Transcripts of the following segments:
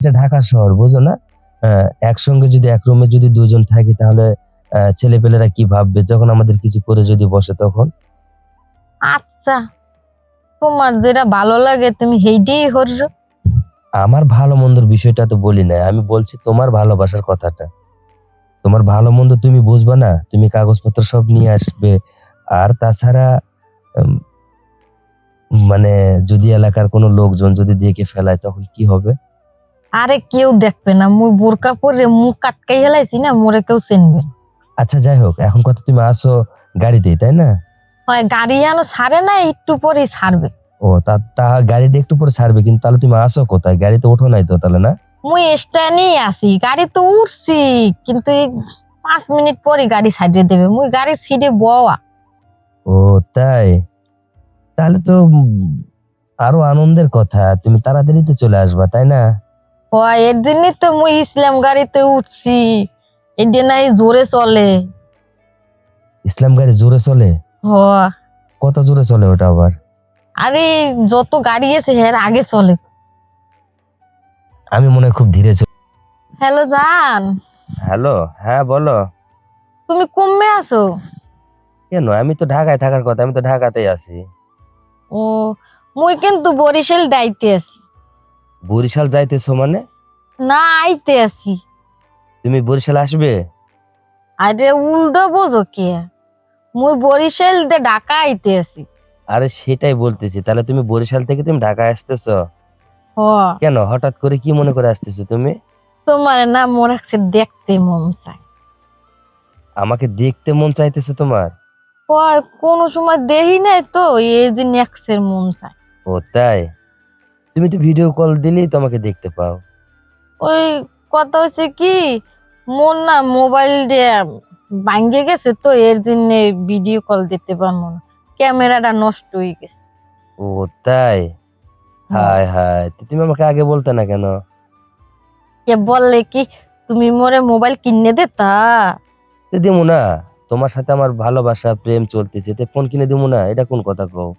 এটা ঢাকা শহর বুঝো না? একসঙ্গে যদি এক রুমে যদি দুজন থাকি তাহলে ছেলে পেলেরা কি ভাববে যখন আমাদের কিছু করে যদি বসে তখন? আচ্ছা তোমার যেটা ভালো লাগে তুমি সেইটাই করছ। আমার ভালো মন্দর বিষয়টা তো বলি না আমি বলছি তোমার ভালোবাসার কথাটা। তোমার ভালো মন্দ তুমি বুঝবে না তুমি কাগজপত্র সব নিয়ে আসবে। আর তাছাড়া মানে যদি এলাকার কোনো লোকজন যদি দেখে ফেলায় তখন কি হবে? আরে কেউ দেখবে না মুই বোরকা পরে মুখ কাটকাই হেলাইছি না মোরে কেউ চিনবে আচ্ছা যাই হোক এখন কথা তুমি আসো গাড়িতেই তাই না? হয় গাড়ি যেন ছাড়ে না একটু পরেই ছাড়বে ও তা তা গাড়িটা একটু পরে ছাড়বে কিন্তু তাহলে তুমি আসো কোথায়? গাড়িতে ওঠো নাই তো তাহলে না? মুই স্ট্যান্ডেই আছি গাড়ি তো উঠছি কিন্তু এই পাঁচ মিনিট পরে গাড়ি সাইডে দেবে মুই গাড়ির সিটে বওয়া। ও তাই? তাহলে তো আরও আনন্দের কথা তুমি তাড়াতাড়ি তো চলে আসবা তাই না? হয় এর জন্যই তো মুই ইসলাম গাড়িতে উঠছি। এটা নাই জোরে চলে। ইসলাম গাড়ি জোরে চলে? হ কত জোরে চলে ওটা আবার? আরে যত গাড়ি আছে এর আগে চলে। আমি মনে হয় খুব ধীরে চলি হ্যালো জান। হ্যালো হ্যাঁ বলো। তুমি কমে আছো? কেন? আমি তো ঢাকায় থাকার কথা আমি তো ঢাকাতেই আছি। ও মুই কিন্তু বরিশাল দাইতে আছি। বরিশাল যাইতেছো মানে? না আইতে আছি। তুমি বরিশাল আসবে? আরে উল্টো বোঝো কে? মুই বরিশাল দে ঢাকা আইতে আছি। আরে সেটাই বলতেছি তাহলে তুমি বরিশাল থেকে তুমি ঢাকায় আসতেছো? হ। কেন? হঠাৎ করে কি মনে করে আসতেছো তুমি? তোমার না মোর একসে দেখতে মন চায়। আমাকে দেখতে মন চাইতেছে তোমার? কোনো সময় দেহি নাই তো এই যে নেক্সের মন চায়। ও তাই? তুমি তো ভিডিও কল দিলেই তো আমাকে দেখতে পাও। ওই কথা হচ্ছে কি মোর না মোবাইল ভাঙ্গে গেছে তো এর জন্য ভিডিও কল দিতে পারব না। ক্যামেরাটা নষ্ট হয়ে গেছে। ও তাই? হায় হায় তুমি আমাকে আগে বলতে না কেন? কে বললে কি তুমি মোরে মোবাইল কিনে দেতা? তো দিমু না তোমার সাথে আমার ভালোবাসা প্রেম চলতেছে তো ফোন কিনে দিমু না এটা কোন কথা কও?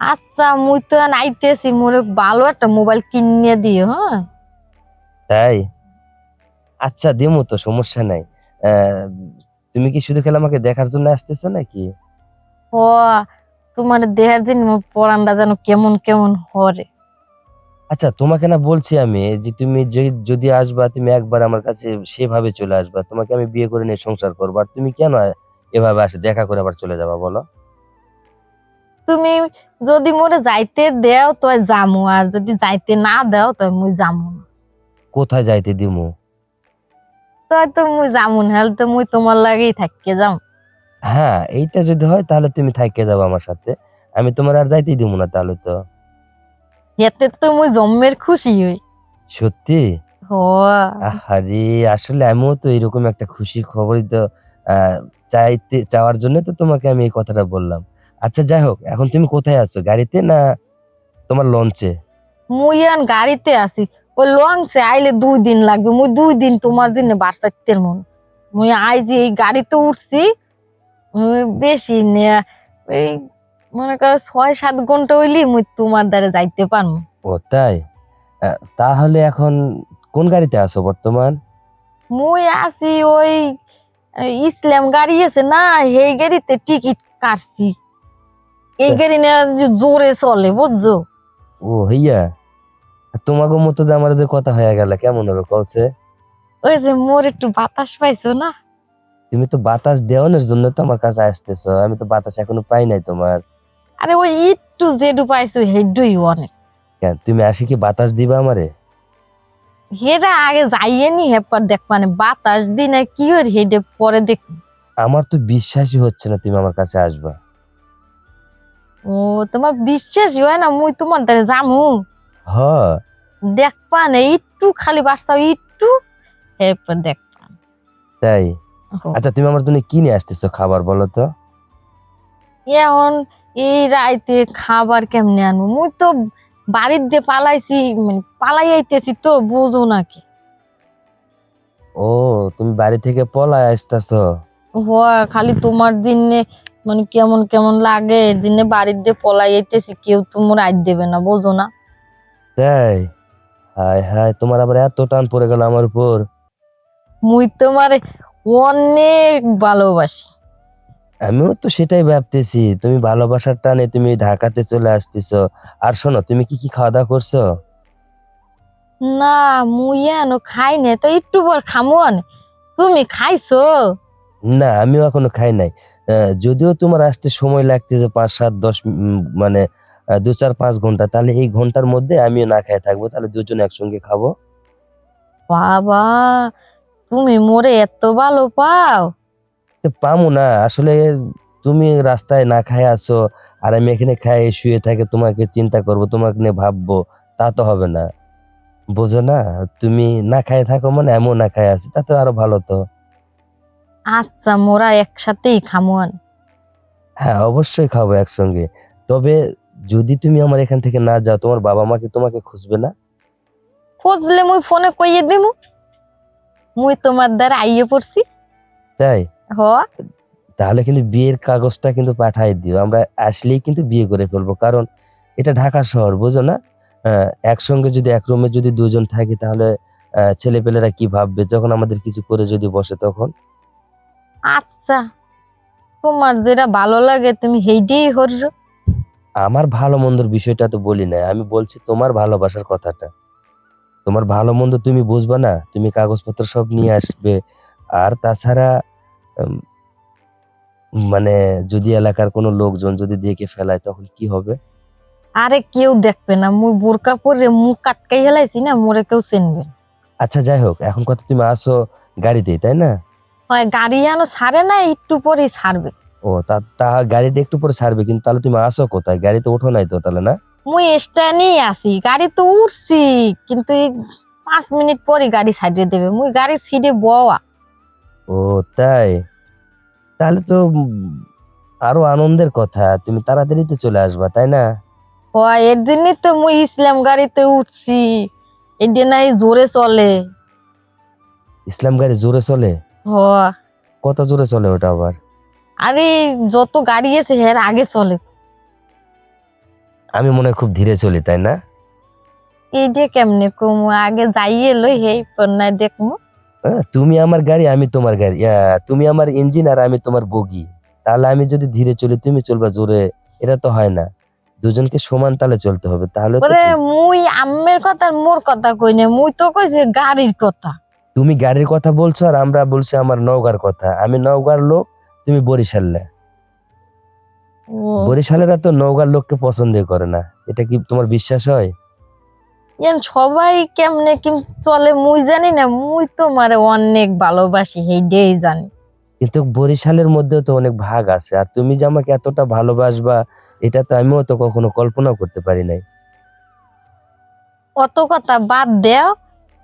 আচ্ছা মুই তো আইতেছি মোরে ভালো একটা মোবাইল কিনে দিও হ্যাঁ? তাই? আচ্ছা দিমু তো সমস্যা নাই। তুমি কি শুধু খেলে আমাকে দেখার জন্য আসতেছো নাকি? ও তোমার দেহের জন্য মোর পরানটা যেন কেমন কেমন হরে। আচ্ছা তোমাকে না বলছি আমি যে তুমি যদি আসবা তুমি একবার আমার কাছে সেভাবে চলে আসবা। তোমাকে আমি বিয়ে করে নিয়ে সংসার করব আর তুমি কেন এভাবে আসে দেখা করে আবার চলে যাবা বলো? তুমি যদি মোরে যাইতে দেও তো যামু আর যদি যাইতে না দেও তো মুই যামু না। কোথায় যাইতে দিমু? তো তো মুই যামু না হলে তো মুই তোমার লাগেই থাককে যাম। হ্যাঁ এইটা যদি হয় তাহলে তুমি থাইকে যাব আমার সাথে। আমি তোমার আর যাইতে দিব না তাহলে তো। এতে তো মুই জম্মের খুশি হই। সত্যি? হ আরে আসলে আমিও তো এরকম একটা খুশি খবরই তো চাইতে চাওয়ার জন্য তো তোমাকে আমি এই কথাটা বললাম। আচ্ছা যাই হোক এখন তুমি কোথায় আছো? গাড়িতে না তোমার লঞ্চে মুই আন গাড়িতে আছি। ওই লঞ্চে আইলে দুই দিন লাগবে। মুই দুই দিন তোমার জন্য বারসাইতের মন। মুই আইজি এই গাড়িতে উঠছি বেশি নে এই মনে কর ছয় সাত ঘণ্টা হইলি মুই তোমার দ্বারা যাইতে পারব ও তাই? তাহলে এখন কোন গাড়িতে আছো বর্তমান? মুই আছি ওই ইসলাম গাড়ি আছে না এই গাড়িতে টিকিট কাটছি। এই গাড়ি না জোরে চলে বুঝছ? ও হইয়া। তোমাকে মতো যে আমার যে কথা হয়ে গেল কেমন হবে কওছে ওই যে মোর একটু বাতাস পাইছো না? তুমি তো বাতাস দেওয়ানোর জন্য তো আমার কাছে আসতেছো আমি তো বাতাস এখনও পাই নাই তোমার। আরে ওই একটু যেটু পাইছো হেডুই অনেক কেন তুমি আসি কি বাতাস দিবা আমারে? হেটা আগে যাইয়ে নি হেপার দেখ মানে বাতাস দি না কি হর হেডে পরে দেখ আমার তো বিশ্বাসই হচ্ছে না তুমি আমার কাছে আসবা। ও তোমার বিশ্বাসই হয় না মুই তোমার দ্বারা জামু হ দেখবা না একটু খালি বাস্তাও একটু হেপার দেখ তাই? আচ্ছা তুমি আমার জন্য কি নিয়ে আসতেছো খাবার বলো তো? এখন এই রাইতে খাবার কেমনে আনব মুই তো বাড়ির দিয়ে পালাইছি মানে পালাই আইতেছি তো বুঝো নাকি ও তুমি বাড়ি থেকে পলায় আসতেছো হয় খালি তোমার দিনে মানে কেমন কেমন লাগে? দিনে বাড়ির দিয়ে পলাই আইতেছি কেউ তোমার আই দেবে না বুঝো না। তাই? হায় হায় তোমার আবার এত টান পড়ে গেল আমার উপর। মুই তোমারে অনেক ভালোবাসি। আমিও তো সেটাই ভাবতেছি তুমি ভালোবাসার টানে তুমি ঢাকাতে চলে আসতেছো। আর শোনো তুমি কি কি খাওয়া দাওয়া করছ? না মুই এনো খাই না তো একটু পর খামো। তুমি খাইছো? না আমিও এখনও খাই নাই। যদিও তোমার আসতে সময় লাগতেছে পাঁচ সাত দশ মানে দু চার পাঁচ ঘণ্টা তাহলে এই ঘণ্টার মধ্যে আমিও না খাই থাকব তাহলে দুজন একসঙ্গে খাব। বাবা তুমি মোরে এত ভালো পাও। পামু না আসলে তুমি রাস্তায় না খাই আসো আর আমি এখানে খাই শুয়ে থাকে তোমাকে চিন্তা করব তোমাকে নিয়ে ভাববো তা তো হবে না। বোঝো না তুমি না খাই থাকো মানে এমন না খাই আছি তাতে আরও ভালো তো। আচ্ছা মোরা একসাথেই খামো আনে। হ্যাঁ অবশ্যই খাব একসঙ্গে। তবে যদি তুমি আমার এখান থেকে না যাও তোমার বাবা মা কি তোমাকে খুঁজবে না? খুঁজলে মুই ফোনে কইয়ে দিমু। মুই তোমার দ্বারা আইয়ে পড়ছি। তাই? হ। তাহলে কিন্তু বিয়ের কাগজটা কিন্তু পাঠাই দিও। আমরা আসলেই কিন্তু বিয়ে করে ফেলব। কারণ এটা ঢাকা শহর বুঝো না? আহ, একসঙ্গে যদি এক রুমে যদি দুজন থাকি তাহলে ছেলে পেলেরা কি ভাববে? যখন আমাদের কিছু করে যদি বসে তখন? আচ্ছা তোমার যেটা ভালো লাগে তুমি হেইটাই হরছো আমার ভালো মন্দর বিষয়টা তো বলি না আমি বলছি তোমার ভালোবাসার কথাটা। তোমার ভালো মন্দ তুমি বুঝবা না তুমি কাগজপত্র সব নিয়ে আসবে। আর তাছাড়া উম, মানে যদি এলাকার কোনো লোকজন যদি দেখে ফেলায় তখন কি হবে? আরে কেউ দেখবে না মুই বোরকা পরে মুখ কাটকাই হেলাইছি না মোরে কেউ চিনবে না। আচ্ছা যাই হোক এখন কথা তুমি আসো গাড়িতেই তাই না? হয় গাড়ি আনো ছাড়ে না একটু পরেই ছাড়বে। ও তা তা গাড়িটা একটু পরে ছাড়বে কিন্তু তাহলে তুমি আসো কোথায়? গাড়িতে ওঠো নাই তো তাহলে না? মুই স্ট্যান্ডেই আছি গাড়ি তো উঠছি কিন্তু এই পাঁচ মিনিট পরে গাড়ি সাইডে দেবে। মুই গাড়ির সিটে বওয়া। ও তাই? তাহলে তো আরও আনন্দের কথা তুমি তাড়াতাড়ি তো চলে আসবা তাই না? হয় এর দিনই তো মুই ইসলাম গাড়িতে উঠছি এটা নাই জোরে চলে। ইসলাম গাড়ি জোরে চলে? কত জোরে চলে ওটা আবার? আরে যত গাড়ি আছে এর আগে চলে। আমি মনে হয় খুব ধীরে চলি তাই না? এইটা কেমনে কমু আগে যাইয়ে লই হেই পর নাই দেখমু। হ্যাঁ, তুমি আমার গাড়ি আমি তোমার গাড়ি। আহ, তুমি আমার ইঞ্জিন আর আমি তোমার বগি। তাহলে আমি যদি ধীরে চলি তুমি চলবা জোরে। এটা তো হয় না। দুজনকে সমান তালে চলতে হবে তাহলে তো বলে ঠিক। মুই আম্মের কথা আর মোর কথা কই না মুই তো কইছি গাড়ির কথা। তুমি গাড়ির কথা বলছো আর আমরা বলছি আমার নওগাঁর কথা। আমি নওগাঁর লোক তুমি বরিশালে ও, বরিশালেরা তো নওগাঁর লোককে পছন্দ করে না। এটা কি তোমার বিশ্বাস হয়? সবাই কেমনে কিম চলে মুই জানি না মুই তো মারে অনেক ভালোবাসি হেইডেই জানি। কিন্তু বরিশালের মধ্যেও তো অনেক ভাগ আছে। আর তুমি যে আমাকে এতটা ভালোবাসবা এটা তো আমিও তো কখনো কল্পনা করতে পারি নাই। অত কথা বাদ দেও।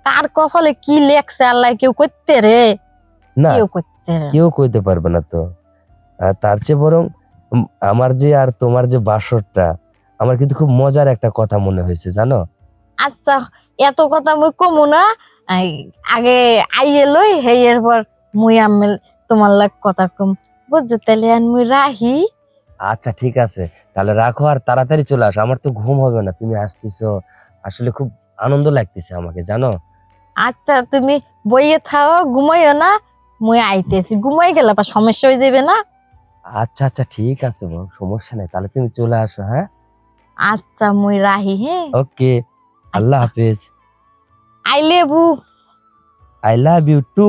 কার কপালে কি লেখছে আল্লাহ কেউ করতে রে? না কেউ করতে রে। কেউ কইতে পারবে না তো। আর তার চেয়ে বরং আমার যে আর তোমার যে বাসরটা আমার কিন্তু খুব মজার একটা কথা মনে হয়েছে জানো? আচ্ছা এত কথা মুই কমু না। আগে আইয়ে লই হেই এরপর মুই আমি তোমার লাগ কথা কম। বুঝছ? তাহলে আর মুই রাহি আচ্ছা ঠিক আছে। তাহলে রাখো আর তাড়াতাড়ি চলে আসো। আমার তো ঘুম হবে না। তুমি আসতেছো। আসলে খুব আনন্দ লাগতেছে আমাকে জানো? আচ্ছা তুমি বইয়ে থাও ঘুমাইও না। মুই আইতেছি ঘুমাই গেলে বা সমস্যা হয়ে যাবে না। আচ্ছা আচ্ছা ঠিক আছে বউ সমস্যা নেই তাহলে তুমি চলে আসো হ্যাঁ? আচ্ছা মুই রাহি হ্যাঁ। ওকে আল্লাহ হাফেজ। I love you. I love you too.